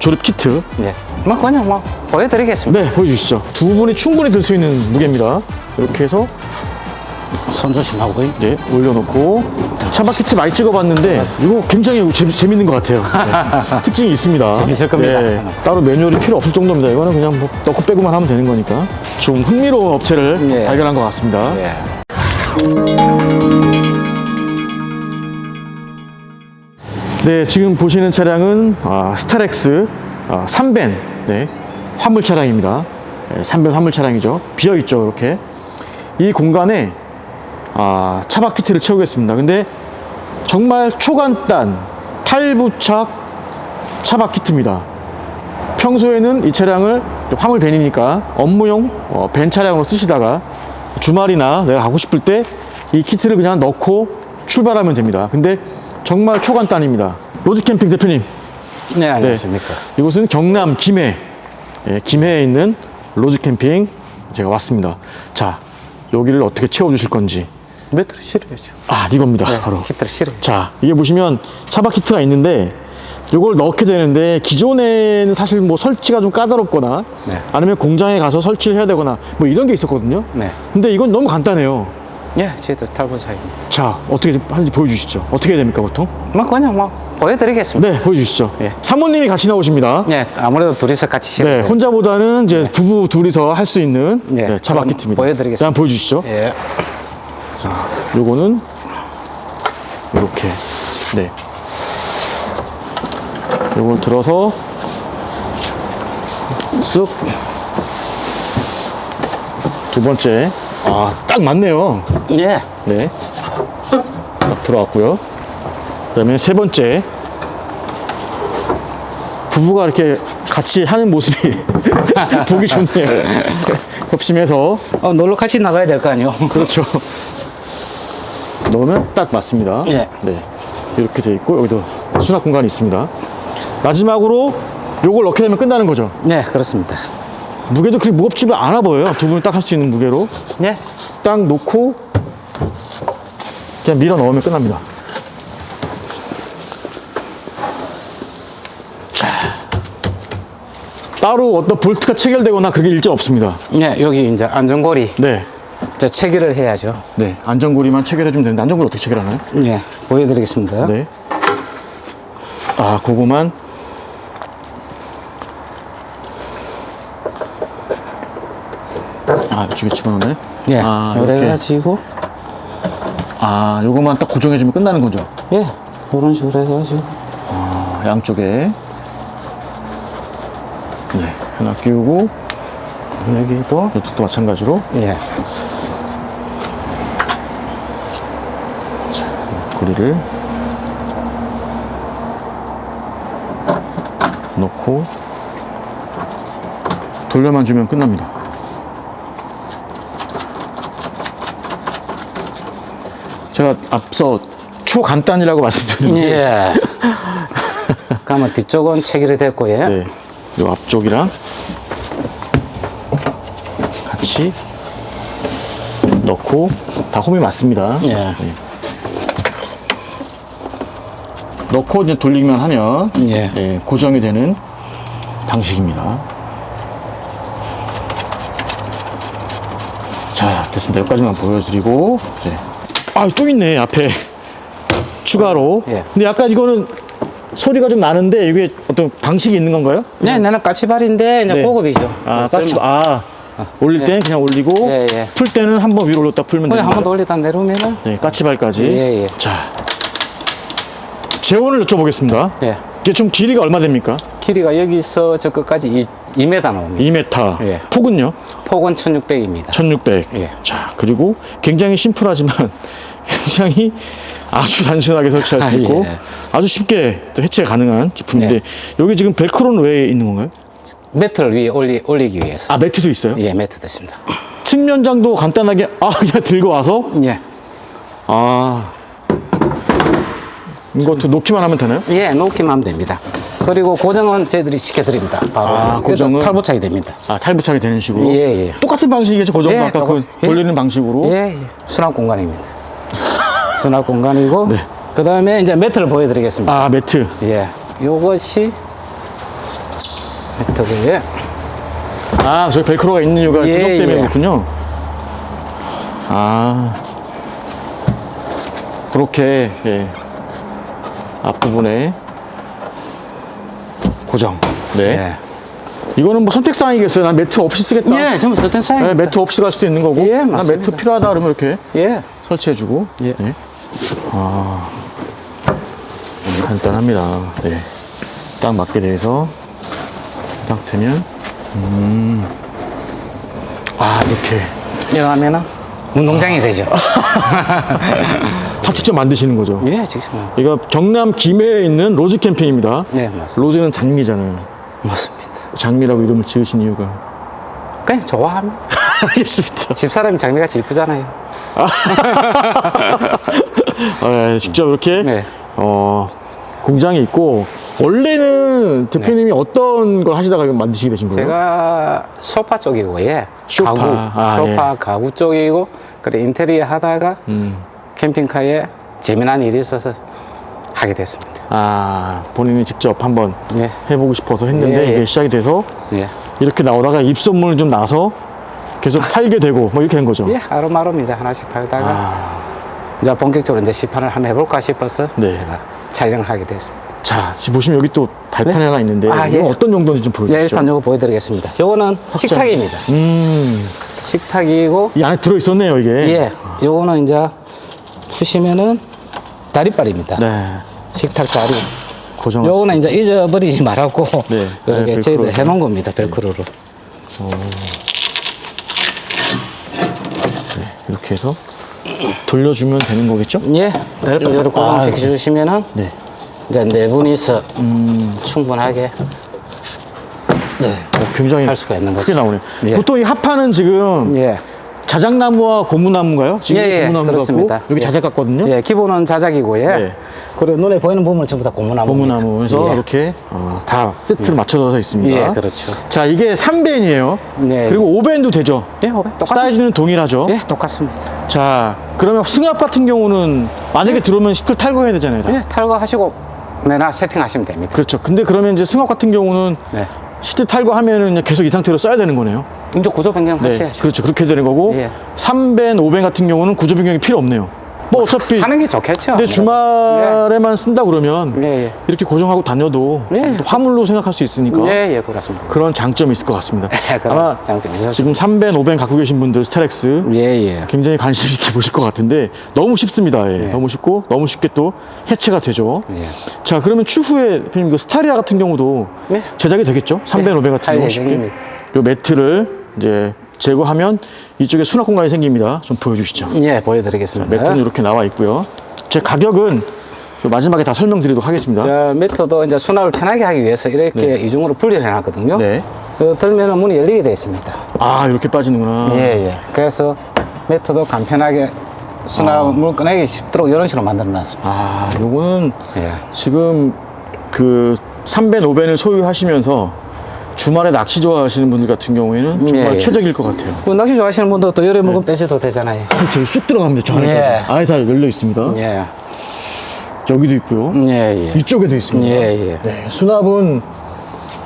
조립 키트. 예. 뭐 그냥 뭐 보여드리겠습니다. 네, 보여주시죠. 두 분이 충분히 들 수 있는 무게입니다. 이렇게 해서 손 조심하고. 네, 올려놓고 차박 키트 많이 찍어봤는데 이거 굉장히 재, 재밌는 것 같아요. 네, 특징이 있습니다. 재밌을 겁니다. 네, 따로 매뉴얼이 필요 없을 정도입니다. 이거는 그냥 뭐 넣고 빼고만 하면 되는 거니까 좀 흥미로운 업체를 예. 발견한 것 같습니다. 예. 네, 지금 보시는 차량은 아, 스타렉스 아, 3벤 네, 화물 차량입니다. 네, 3벤 화물 차량이죠. 비어 있죠, 이렇게. 이 공간에 아, 차박 키트를 채우겠습니다. 근데 정말 초간단 탈부착 차박 키트입니다. 평소에는 이 차량을 화물 벤이니까 업무용 어, 벤 차량으로 쓰시다가 주말이나 내가 가고 싶을 때 이 키트를 그냥 넣고 출발하면 됩니다. 근데 정말 초간단입니다. 로즈 캠핑 대표님, 네, 안녕하십니까. 이곳은 경남 김해, 예, 김해에 있는 로즈 캠핑 제가 왔습니다. 자, 여기를 어떻게 채워주실 건지. 매트를 실어야죠. 아, 이겁니다. 네, 바로. 히트를 실어요. 자, 이게 보시면 차박 키트가 있는데 이걸 넣게 되는데 기존에는 사실 뭐 설치가 좀 까다롭거나 네. 아니면 공장에 가서 설치를 해야 되거나 뭐 이런 게 있었거든요. 네. 근데 이건 너무 간단해요. 예, 저희도 탈부사입니다. 자, 어떻게 좀 하는지 보여주시죠. 어떻게 해야 됩니까, 보통? 뭐 그냥 뭐 보여드리겠습니다. 네, 보여주시죠. 예. 사모님이 같이 나오십니다. 예, 아무래도 둘이서 같이. 네, 혼자보다는 이제 부부 둘이서 할 수 있는 예, 네, 키트입니다. 보여드리겠습니다. 자, 한번 보여주시죠. 예. 요거는 이렇게 네 요걸 들어서 쑥 두 번째 아 딱 맞네요 예. 네딱 들어왔고요 그 다음에 세 번째 부부가 이렇게 같이 하는 모습이 보기 좋네요 협심해서 어, 놀러 같이 나가야 될 거 아니요? 그렇죠. 넣으면 딱 맞습니다. 예. 네. 이렇게 돼 있고 여기도 수납 공간이 있습니다. 마지막으로 요걸 넣게 되면 끝나는 거죠. 네, 그렇습니다. 무게도 그렇게 무겁지가 않아 보여요. 두 분이 딱 할 수 있는 무게로 예. 딱 놓고 그냥 밀어 넣으면 끝납니다. 자. 따로 어떤 볼트가 체결되거나 그게 일절 없습니다. 예, 여기 이제 안전고리 네. 이제 체결을 해야죠. 네. 안전고리만 체결해주면 되는데 안전고리 어떻게 체결하나요? 예, 보여드리겠습니다. 네. 아, 그거만. 아, 이쪽에 집어넣네. 예, 아, 요래 이렇게. 가지고 아, 요거만 딱 고정해주면 끝나는 거죠. 예, 이런 식으로 해가지고 아, 양쪽에. 네. 하나 끼우고, 여기도 이쪽도 마찬가지로. 예, 고리를 넣고, 돌려만 주면 끝납니다. 제가 앞서 초간단이라고 말씀드렸는데, 예. 그러면 뒤쪽은 체결이 됐고 예. 네, 요 앞쪽이랑 같이 넣고 다 홈이 맞습니다. 예. 네. 넣고 이제 돌리기만 하면 예. 네, 고정이 되는 방식입니다. 자, 됐습니다. 여기까지만 보여드리고 네. 아, 또 있네 앞에 추가로. 예. 근데 약간 이거는 소리가 좀 나는데 이게 어떤 방식이 있는 건가요? 네, 나는 까치발인데 이제 네. 고급이죠. 아, 뭐 까치, 그러면 아, 올릴 땐 그냥 올리고, 예, 예. 풀 때는 한 번 위로 올렸다 풀면 됩니다. 한번 더 올리다 내려오면은 네, 까치발까지. 예, 예. 자, 재원을 여쭤보겠습니다. 예. 이게 좀 길이가 얼마 됩니까? 길이가 여기서 저 끝까지 2, 2m 나옵니다. 2m. 예. 폭은요? 폭은 1600입니다. 1600. 예. 자, 그리고 굉장히 심플하지만 굉장히 아주 단순하게 설치할 수 아, 있고 예. 아주 쉽게 또 해체 가능한 제품인데 네. 여기 지금 벨크로는 왜 있는 건가요? 매트를 위에 올리, 올리기 위해서. 아, 매트도 있어요? 예, 매트 됐습니다. 측면장도 간단하게 아, 그냥 들고 와서 예. 아. 이것도 놓기만 하면 되나요? 예, 놓기만 하면 됩니다. 그리고 고정은 저희들이 시켜드립니다. 바로. 아, 고정은? 탈부착이 됩니다. 아, 탈부착이 되는 식으로. 예, 예. 똑같은 방식이겠죠. 고정도 예, 아까 그 예. 돌리는 방식으로. 예, 예. 수납 공간입니다. 수납 공간이고, 네. 그 다음에 이제 매트를 보여드리겠습니다. 아, 매트. 예. 요것이 매트고요. 아, 저기 벨크로가 있는 이유가 예, 구독 때문에 예. 그렇군요. 아. 그렇게, 예. 앞부분에 고정. 네. 예. 이거는 뭐 선택 사항이겠어요. 난 매트 없이 쓰겠다. 예, 전부 설탕 사이. 네, 매트 없이 갈 수도 있는 거고. 예, 난 맞습니다. 매트 필요하다 그러면 이렇게 예. 설치해주고. 예. 네. 아. 간단합니다. 네. 딱 맞게 돼서 딱 되면, 음. 아, 이렇게. 이거 하면은 운동장이 되죠. 다 직접 만드시는 거죠. 예, 직접. 이거 경남 김해에 있는 로즈 캠핑입니다. 네, 맞습니다. 로즈는 장미잖아요. 맞습니다. 장미라고 이름을 지으신 이유가. 그냥 좋아합니다. 알겠습니다. 집사람이 장미같이 이쁘잖아요. 아, 예, 직접 이렇게 네. 어, 공장이 있고 원래는 대표님이 어떤 걸 하시다가 이거 만드시게 되신 거예요? 제가 소파 쪽이고, 예. 소파. 가구, 아, 소파, 가구 쪽이고, 그래, 인테리어 하다가 음. 캠핑카에 재미난 일이 있어서 하게 됐습니다. 아 본인이 직접 한번 예. 해보고 싶어서 했는데 예, 예. 이게 시작이 돼서 예. 이렇게 나오다가 입소문이 좀 나서 계속 팔게 되고 뭐 이렇게 된 거죠. 예, 아름아름 이제 하나씩 팔다가 아, 이제 본격적으로 이제 시판을 한번 해볼까 싶어서 네. 제가 촬영을 하게 됐습니다. 자 지금 보시면 여기 또 발판이 하나 있는데 아, 이거 예. 어떤 정도인지 좀 보여주시죠. 예, 일단 요거 보여드리겠습니다. 요거는 식탁입니다. 음, 식탁이고, 이 안에 들어 있었네요 이게. 예, 요거는 이제 푸시면은 다리빨입니다. 네. 식탁 다리. 고정. 요거는 이제 잊어버리지 말라고 네. 이렇게 네, 저희들 벨크로. 해놓은 겁니다. 벨크로로. 이렇게 해서 돌려주면 되는 거겠죠? 예, 이렇게 아, 고정시켜 주시면은 네. 이제 네 분이서 충분하게 네. 어, 굉장히 할 수가 있는 크게 거죠. 나오네. 예. 보통 이 합판은 지금 예. 자작나무와 고무나무인가요? 지금 예, 예, 고무나무 그렇습니다. 같고 여기 예. 자작 같거든요. 예, 기본은 자작이고요. 네. 그리고 눈에 보이는 부분은 전부 다 고무나무. 고무나무에서 예. 이렇게 어, 다 세트를 맞춰서 있습니다. 예, 그렇죠. 자, 이게 3벤이에요. 네. 그리고 5벤도 되죠. 예, 오백 똑같 사이즈는 동일하죠. 예, 똑같습니다. 자, 그러면 승합 같은 경우는 만약에 들어오면 시트 탈거해야 되잖아요. 다. 예, 탈거하시고 내나 세팅하시면 됩니다. 그렇죠. 근데 그러면 이제 승합 같은 경우는 네. 시트 탈거하면은 계속 이 상태로 써야 되는 거네요. 이제 구조 변경 네, 하셔야죠. 그렇죠. 그렇게 되는 거고 예. 3벤, 5벤 같은 경우는 구조 변경이 필요 없네요. 뭐 어차피 하는 게 좋겠죠. 근데 주말에만 쓴다 그러면 예, 예. 이렇게 고정하고 다녀도 예. 또 화물로 생각할 수 있으니까 예, 예, 그렇습니다. 그런 장점이 있을 것 같습니다. 그런 아마 장점이. 지금 3벤, 5벤 갖고 계신 분들 스타렉스 예, 예. 굉장히 관심 있게 보실 것 같은데 너무 쉽습니다. 예. 너무 쉽고 너무 쉽게 또 해체가 되죠. 예. 자 그러면 추후에 대표님 그 스타리아 같은 경우도 예. 제작이 되겠죠? 3벤, 예, 5벤 같은 잘 경우 쉽게. 요 매트를 이제 제거하면 이쪽에 수납 공간이 생깁니다. 좀 보여주시죠. 예, 보여드리겠습니다. 매트는 이렇게 나와 있고요. 제 가격은 요 마지막에 다 설명드리도록 하겠습니다. 저 매트도 이제 수납을 편하게 하기 위해서 이렇게 이중으로 분리를 해놨거든요. 네. 그 들면은 문이 열리게 되어 있습니다. 아 이렇게 빠지는구나. 예, 예. 그래서 매트도 간편하게 수납을 꺼내기 쉽도록 이런 식으로 만들어 놨습니다. 아 요거는 예. 지금 그 3벤, 5벤을 소유하시면서 주말에 낚시 좋아하시는 분들 같은 경우에는 정말 예, 예. 최적일 것 같아요. 그 낚시 좋아하시는 분도 또 열에 묵은 빼셔도 되잖아요. 저기 쑥 들어갑니다. 저. 예. 안에 다 열려 있습니다. 예. 여기도 있고요. 예, 예. 이쪽에도 있습니다. 예, 예. 네, 수납은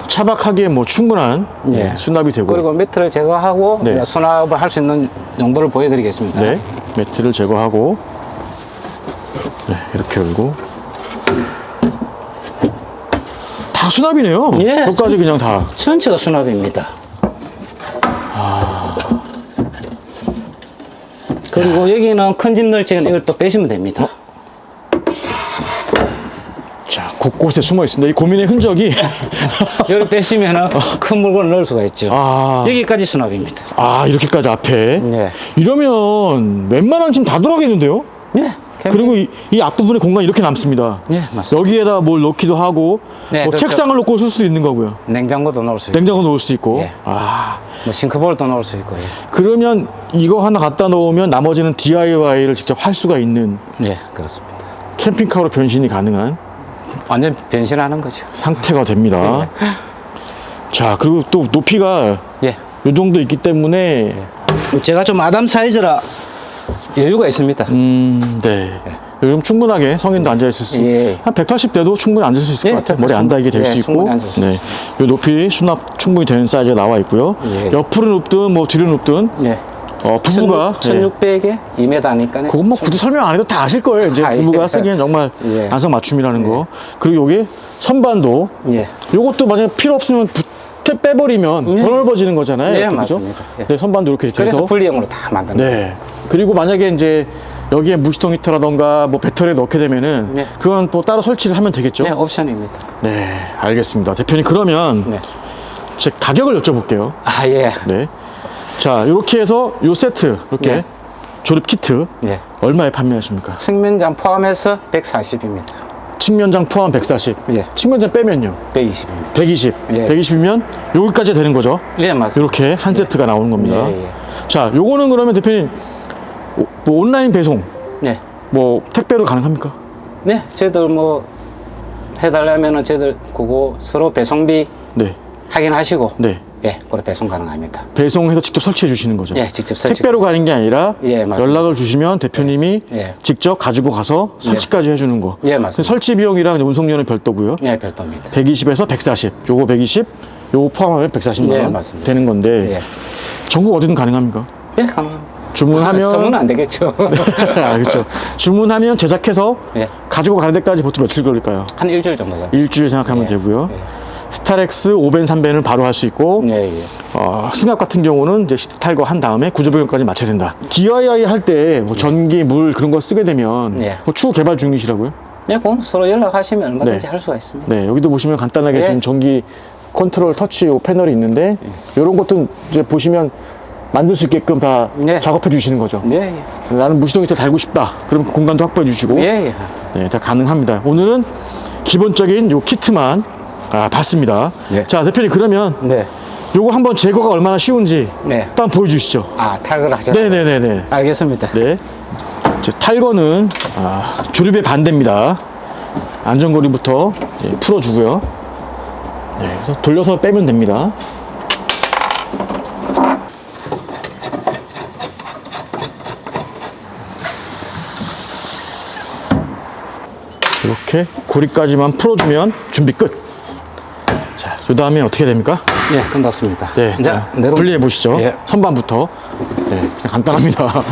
차박하기에 뭐 충분한 예. 네, 수납이 되고 그리고 매트를 제거하고 네. 수납을 할 수 있는 용도를 보여드리겠습니다. 네, 매트를 제거하고 네, 이렇게 열고 다 수납이네요. 예. 여기까지 그냥 다. 전체가 수납입니다. 그리고 여기는 큰짐 넣을 적은 이걸 또 빼시면 됩니다. 자, 곳곳에 숨어 있습니다. 이 고민의 흔적이 여기 빼시면 큰 물건을 넣을 수가 있죠. 아, 여기까지 수납입니다. 아 이렇게까지 앞에 예. 이러면 웬만한 짐 다 들어가겠는데요? 예. 그리고 이, 이 앞부분에 공간이 이렇게 남습니다. 예, 맞습니다. 여기에다 뭘 넣기도 하고 네, 뭐 그렇죠. 책상을 놓고 쓸 수도 있는 거고요. 냉장고도 넣을 수 있고, 냉장고 놓을 수 있고. 예. 아 뭐 싱크볼도 넣을 수 있고, 예. 그러면 이거 하나 갖다 놓으면 나머지는 DIY를 직접 할 수가 있는 예, 그렇습니다. 캠핑카로 변신이 가능한 완전 변신하는 거죠. 상태가 됩니다. 자 그리고 또 높이가 예. 이 정도 있기 때문에 제가 좀 아담 사이즈라 여유가 있습니다. 음, 네. 요즘 충분하게 성인도 앉아 있을 수, 예. 한 180대도 충분히 앉을 수 있을 예, 것 같아요. 머리 안 닿게 될 예, 수 있고. 충분히 앉을 수 네. 요 높이 수납 충분히 되는 사이즈가 나와 있고요. 예. 옆으로 눕든 뭐 뒤로 눕든 예. 어, 부부가 예. 1600에 2m니까. 그건 뭐 굳이 설명 안 해도 다 아실 거예요. 이제 아, 부부가 예. 쓰기엔 정말 예. 안성맞춤이라는 거. 그리고 요게 선반도 예. 요것도 만약에 필요 없으면 부- 빼- 빼버리면 예. 더 넓어지는 거잖아요. 예, 그죠? 맞습니다. 예. 네, 선반도 이렇게 그래서 돼서 분리형으로 다 만든 거예요. 네. 그리고 만약에 이제 여기에 무시동 히터라던가 뭐 배터리 넣게 되면은 네. 그건 또 따로 설치를 하면 되겠죠. 네, 옵션입니다. 네, 알겠습니다. 대표님 그러면 네. 제 가격을 여쭤볼게요. 아, 예. 네. 자, 이렇게 해서 요 세트 이렇게 네. 조립 키트 예. 얼마에 판매하십니까? 측면장 포함해서 140입니다. 측면장 포함 140. 예. 측면장 빼면요. 120입니다. 120. 예. 120이면 여기까지 되는 거죠. 예, 맞습니다. 이렇게 한 세트가 나오는 겁니다. 예, 예. 자, 요거는 그러면 대표님 오- 뭐 온라인 배송 네. 뭐 택배로 가능합니까? 네, 저희들 뭐 해달라면은 저희들 그거 서로 배송비 네. 확인하시고 네. 예, 그래 배송 가능합니다. 배송해서 직접 설치해 주시는 거죠. 예, 직접 설치. 택배로 가는 게 아니라 예, 맞습니다. 연락을 주시면 대표님이 예. 직접 가지고 가서 설치까지 해주는 거. 예, 맞습니다. 설치 비용이랑 운송료는 별도고요. 예, 별도입니다. 120에서 140. 요거 120, 요거 포함하면 140만 예, 원 맞습니다. 되는 건데 예. 전국 어디든 가능합니까? 예, 가능합니다. 주문하면 아, 쓰면 안 되겠죠. 아, 그렇죠. 주문하면 제작해서 예. 가지고 가는 데까지 보통 며칠 걸릴까요? 한 일주일 정도 잡니다. 일주일 생각하면 예. 되고요. 예. 스타렉스 5벤, 3벤은 바로 할 수 있고 예, 예. 어, 승합 같은 경우는 이제 시트 탈거 한 다음에 구조 변경까지 맞춰야 된다. DIY 할 때 뭐 전기, 물 그런 거 쓰게 되면 예. 뭐 추후 개발 중이시라고요? 예, 그건 서로 연락하시면 얼마든지 네. 할 수가 있습니다. 네, 여기도 보시면 간단하게 예. 지금 전기 컨트롤 터치 요 패널이 있는데 이런 것도 이제 보시면 만들 수 있게끔 다 네. 작업해 주시는 거죠. 예, 예. 나는 무시동 히터 달고 싶다. 그럼 그 공간도 확보해 주시고 예, 예. 네, 다 가능합니다. 오늘은 기본적인 요 키트만 아, 봤습니다. 예. 자, 대표님 그러면 네. 요거 한번 제거가 얼마나 쉬운지 네. 또 한번 보여주시죠. 아, 탈거를 하셨어요? 네네네네. 알겠습니다. 네. 저 탈거는 아, 조립의 반대입니다. 안전거리부터 이제 풀어주고요. 네, 그래서 돌려서 빼면 됩니다. 이렇게 고리까지만 풀어주면 준비 끝. 자, 그 다음에 어떻게 됩니까? 예, 끝났습니다. 네, 자, 자, 내려 분리해 보시죠. 예. 선반부터. 네, 그냥 간단합니다.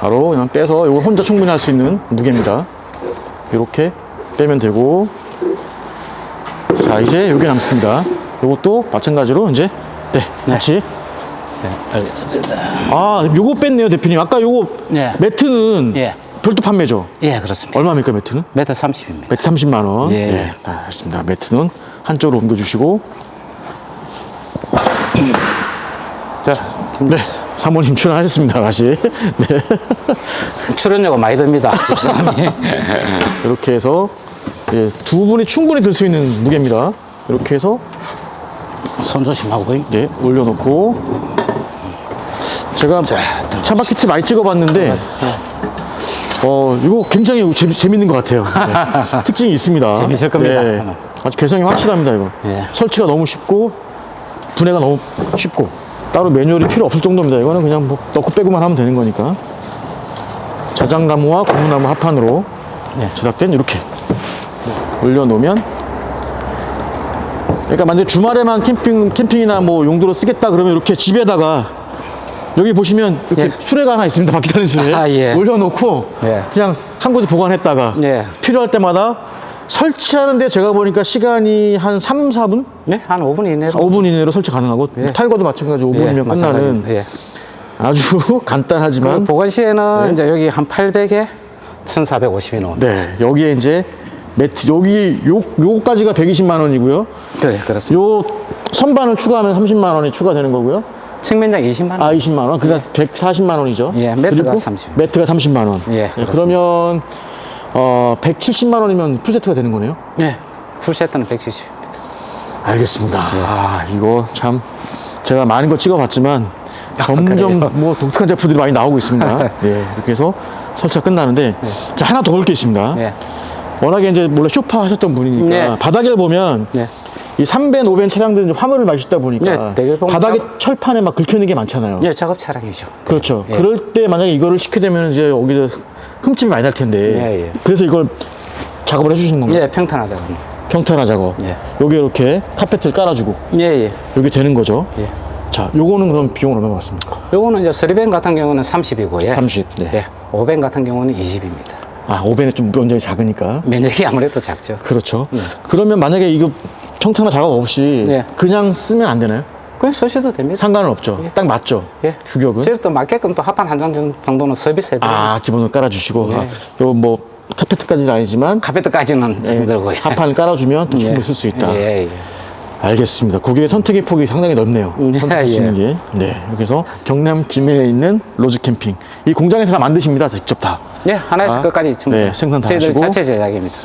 바로 그냥 빼서 이거 혼자 충분히 할 수 있는 무게입니다. 이렇게 빼면 되고. 자, 이제 여기 남습니다. 이것도 마찬가지로 이제 네, 같이. 네, 알겠습니다. 아, 요거 뺐네요, 대표님. 아까 요거 예. 매트는 예. 별도 판매죠. 예, 그렇습니다. 얼마입니까, 매트는? 메터 30입니다. 매트 30만 원. 예. 네, 알겠습니다. 매트는 한쪽으로 옮겨주시고. 자, 네, 사모님 출연하셨습니다. 다시. 네, 출연료가 많이 듭니다. 집사람이. 이렇게 해서 예, 두 분이 충분히 들 수 있는 무게입니다. 이렇게 해서 손 조심하고. 네, 올려놓고 제가 차바퀴트 많이 찍어봤는데 어 이거 굉장히 재미, 재밌는 것 같아요. 네, 특징이 있습니다. 재밌을 겁니다. 네, 아주 개성이 확실합니다. 이거 예. 설치가 너무 쉽고 분해가 너무 쉽고 따로 매뉴얼이 필요 없을 정도입니다. 이거는 그냥 뭐 넣고 빼고만 하면 되는 거니까 자작나무와 고무나무 합판으로 네. 제작된 이렇게 올려놓으면 그러니까 만약에 주말에만 캠핑, 캠핑이나 뭐 용도로 쓰겠다 그러면 이렇게 집에다가 여기 보시면 이렇게 예. 수레가 하나 있습니다. 바퀴 타는 수레. 아, 예. 올려놓고 예. 그냥 한 곳에 보관했다가 예. 필요할 때마다 설치하는데 제가 보니까 시간이 한 3, 4분? 네, 한 5분 이내로. 5분 이내로 설치 가능하고 예. 탈거도 마찬가지로 5분이면 예, 끝나는. 예. 아주 간단하지만 그 보관 시에는 이제 여기 한 800에 1,450이 나옵니다. 네 여기에 이제 매트 여기 요 요거까지가 120만 원이고요. 네, 그렇습니다. 요 선반을 추가하면 30만 원이 추가되는 거고요. 측면장 20만 원. 아 20만 원. 그러니까 140만 원이죠. 예, 매트가 그리고 30. 매트가 30만 원. 예, 네, 그렇습니다. 그러면 어 170만 원이면 풀세트가 되는 거네요. 네. 풀세트는 170. 알겠습니다. 예. 아, 이거 참 제가 많은 거 찍어봤지만 점점 아, 그래요? 뭐 독특한 제품들이 많이 나오고 있습니다. 예, 이렇게 해서 설치가 끝나는데 자 하나 더 볼 게 있습니다. 예. 워낙에 이제 몰래 쇼파 하셨던 분이니까 네. 바닥을 보면 네. 이 3벤, 5벤 차량들은 이제 화물을 싣다 보니까 네, 바닥에 작- 철판에 막 긁혀있는 게 많잖아요. 예, 작업 차량이죠. 그렇죠. 예. 그럴 때 만약에 이거를 시게 되면 이제 여기서 흠집이 많이 날 텐데. 예, 예. 그래서 이걸 작업을 해주시는 건가요? 예, 평탄하죠. 평탄화 작업. 예. 여기 이렇게 카페트를 깔아주고 예, 예. 여기 되는 거죠. 예. 자, 요거는 그럼 비용 얼마 받습니까? 요거는 이제 쓰리벤 같은 경우는 30이고, 예. 30. 네. 예. 5벤 같은 경우는 20입니다. 아, 5배는 좀 면적이 작으니까. 면적이 아무래도 작죠. 그렇죠. 그러면 만약에 이거 평탄화 작업 없이 네. 그냥 쓰면 안 되나요? 그냥 쓰셔도 됩니다. 상관은 없죠. 딱 맞죠. 예. 규격은. 저희 또 맞게끔 또 합판 한 장 정도는 서비스 해 드려요. 아, 기본으로 깔아주시고. 네. 아, 요뭐 카페트까지는 아니지만 카페트까지는 힘들고요. 합판을 깔아주면 또 충분히 쓸 수 있다. 예, 예. 알겠습니다. 고객의 선택의 폭이 상당히 넓네요. 음, 예. 있는 게. 네. 그래서 경남 김해에 있는 로즈 캠핑. 이 공장에서 다 만드십니다. 직접 다. 예, 하나에서 아, 끝까지 전부 네, 생산 다 저희들 하시고. 자체 제작입니다.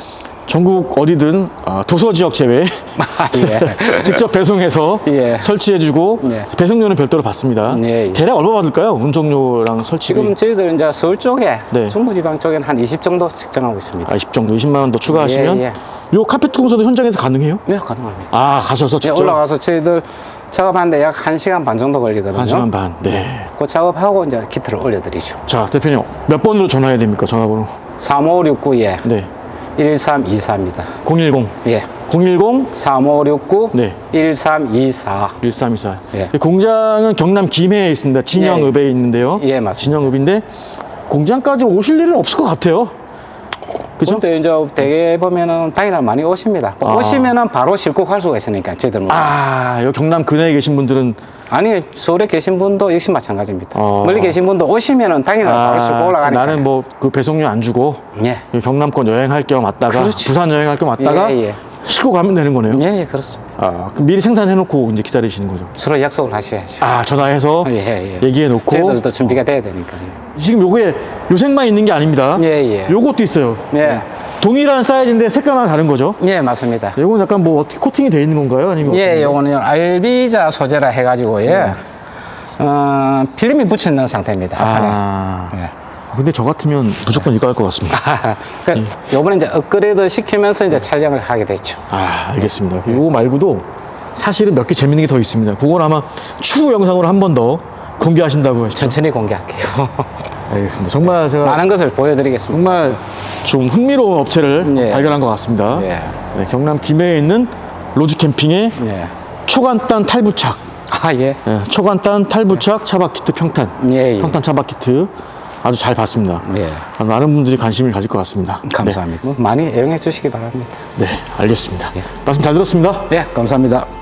전국 어디든 아, 도서 지역 제외 아, 예. 직접 배송해서 예. 설치해주고 네. 배송료는 별도로 받습니다. 네, 예. 대략 얼마 받을까요? 운송료랑 설치. 지금 저희들 이제 서울 쪽에 네. 중부지방 쪽에는 한 20 정도 측정하고 있습니다. 아, 20 정도, 20만 원 더 추가하시면 예, 예. 요 카페트 공사도 현장에서 가능해요? 네, 가능합니다. 아 가셔서 예, 직접 올라가서 저희들 작업하는데 약 1시간 반 정도 걸리거든요. 한 시간 반. 네. 그 작업하고 이제 키트를 올려드리죠. 자 대표님 몇 번으로 전화해야 됩니까? 전화번호. 3569에 네. 1324입니다. 010. 예. 010 3569 네. 1324. 1324. 예. 이 공장은 경남 김해에 있습니다. 진영읍에 있는데요. 예, 맞습니다. 진영읍인데 공장까지 오실 일은 없을 것 같아요. 그죠? 근데 이제 대개 보면은 당일날 많이 오십니다. 아. 오시면은 바로 실국할 수가 있으니까 뭐. 아, 여기 경남 근해에 계신 분들은 아니 서울에 계신 분도 역시 마찬가지입니다. 어. 멀리 계신 분도 오시면은 당일날 바로 실고 올라가니까. 나는 뭐 그 배송료 안 주고 예. 이 경남권 여행할 겸 왔다가 그렇지. 부산 여행할 겸 왔다가 예, 예. 싣고 가면 되는 거네요. 예, 예, 그렇습니다. 아, 그럼 미리 생산해 놓고 이제 기다리시는 거죠. 서로 약속을 하셔야죠. 아, 전화해서 예, 예. 얘기해 놓고 저희들도 준비가 돼야 되니까요. 지금 요게 요색만 있는 게 아닙니다. 예, 예. 요것도 있어요. 예. 동일한 사이즈인데 색깔만 다른 거죠. 예, 맞습니다. 요건 약간 뭐 어떻게 코팅이 돼 있는 건가요? 아니면 예, 요거는 알비자 소재라 해가지고, 예. 어, 필름이 붙여 있는 상태입니다. 판에. 아, 예. 근데 저 같으면 무조건 이거 할 것 같습니다. 그, 예. 요번에 이제 업그레이드 시키면서 이제 촬영을 하게 됐죠. 아, 알겠습니다. 요거 말고도 사실은 몇 개 재밌는 게 더 있습니다. 그건 아마 추후 영상으로 한 번 더 공개하신다고 했죠. 천천히 공개할게요. 알겠습니다. 정말 제가 많은 것을 보여드리겠습니다. 정말 좀 흥미로운 업체를 예. 발견한 것 같습니다. 예. 네, 경남 김해에 있는 로즈 캠핑의 예. 초간단 탈부착, 아, 예. 예, 초간단 탈부착 차박 키트 평탄, 예, 예. 평탄 차박 키트 아주 잘 봤습니다. 예. 많은 분들이 관심을 가질 것 같습니다. 감사합니다. 많이 애용해 주시기 바랍니다. 네, 네, 알겠습니다. 말씀 잘 들었습니다. 예, 감사합니다.